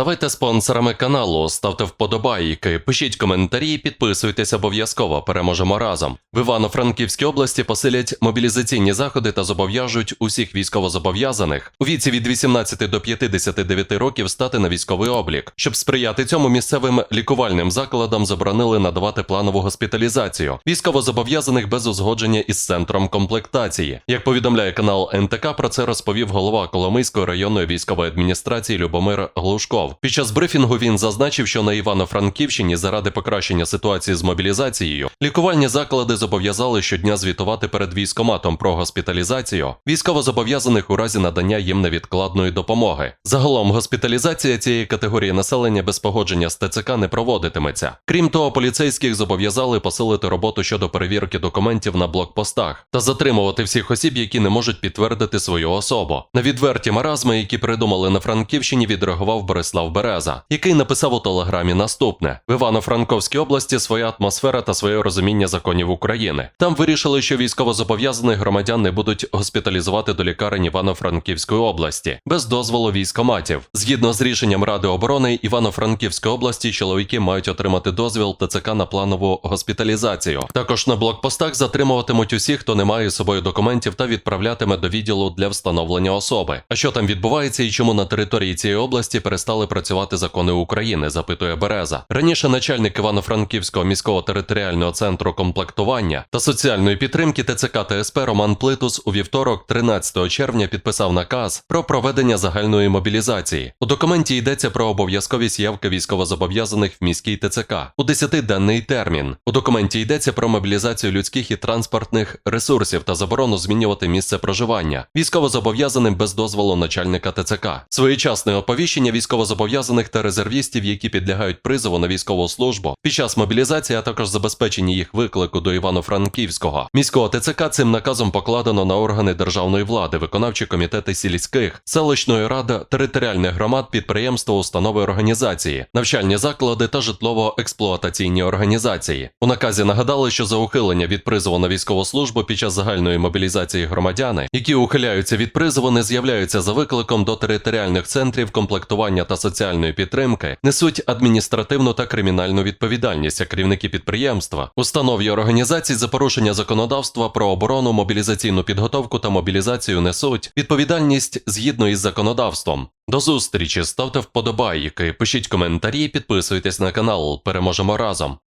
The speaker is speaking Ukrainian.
Ставайте спонсорами каналу, ставте вподобайки, пишіть коментарі, підписуйтесь обов'язково. Переможемо разом. В Івано-Франківській області посилять мобілізаційні заходи та зобов'яжуть усіх військовозобов'язаних у віці від 18 до 59 років стати на військовий облік. Щоб сприяти цьому, місцевим лікувальним закладам заборонили надавати планову госпіталізацію військовозобов'язаних без узгодження із центром комплектації. Як повідомляє канал НТК, про це розповів голова Коломийської районної військової адміністрації Любомир Глушков. Під час брифінгу він зазначив, що на Івано-Франківщині заради покращення ситуації з мобілізацією лікувальні заклади зобов'язали щодня звітувати перед військоматом про госпіталізацію військовозобов'язаних у разі надання їм невідкладної допомоги. Загалом госпіталізація цієї категорії населення без погодження з ТЦК не проводитиметься. Крім того, поліцейських зобов'язали посилити роботу щодо перевірки документів на блокпостах та затримувати всіх осіб, які не можуть підтвердити свою особу. На відверті маразми, які придумали на Франківщині, відреагував Борислав Береза, який написав у телеграмі наступне: в Івано-Франковській області своя атмосфера та своє розуміння законів України. Там вирішили, що військовозобов'язаних громадян не будуть госпіталізувати до лікарень Івано-Франківської області без дозволу військоматів. Згідно з рішенням Ради оборони Івано-Франківської області, чоловіки мають отримати дозвіл ТЦК на планову госпіталізацію. Також на блокпостах затримуватимуть усіх, хто не має з собою документів та відправлятиме до відділу для встановлення особи. А що там відбувається і чому на території цієї області перестали працювати закони України? запитує Береза. Раніше начальник Івано-Франківського міського територіального центру комплектування та соціальної підтримки ТЦК та СП Роман Плитус у вівторок, 13 червня, підписав наказ про проведення загальної мобілізації. У документі йдеться про обов'язковість явки військовозобов'язаних в міський ТЦК у 10-денний термін. У документі йдеться про мобілізацію людських і транспортних ресурсів та заборону змінювати місце проживання військовозобов'язаним без дозволу начальника ТЦК. Своєчасне оповіщення військовозобов'язаних та резервістів, які підлягають призову на військову службу під час мобілізації, а також забезпечення їх виклику до Івано-Франківського міського ТЦК. Цим наказом покладено на органи державної влади, виконавчі комітети сільських, селищної ради, територіальних громад, підприємства, установи організації, навчальні заклади та житлово-експлуатаційні організації. У наказі нагадали, що за ухилення від призову на військову службу під час загальної мобілізації громадяни, які ухиляються від призову, не з'являються за викликом до територіальних центрів комплектування та соціальної підтримки, несуть адміністративну та кримінальну відповідальність, а керівники підприємства, установ і організацій за порушення законодавства про оборону, мобілізаційну підготовку та мобілізацію несуть відповідальність згідно із законодавством. До зустрічі, ставте вподобайки, пишіть коментарі, підписуйтесь на канал. Переможемо разом.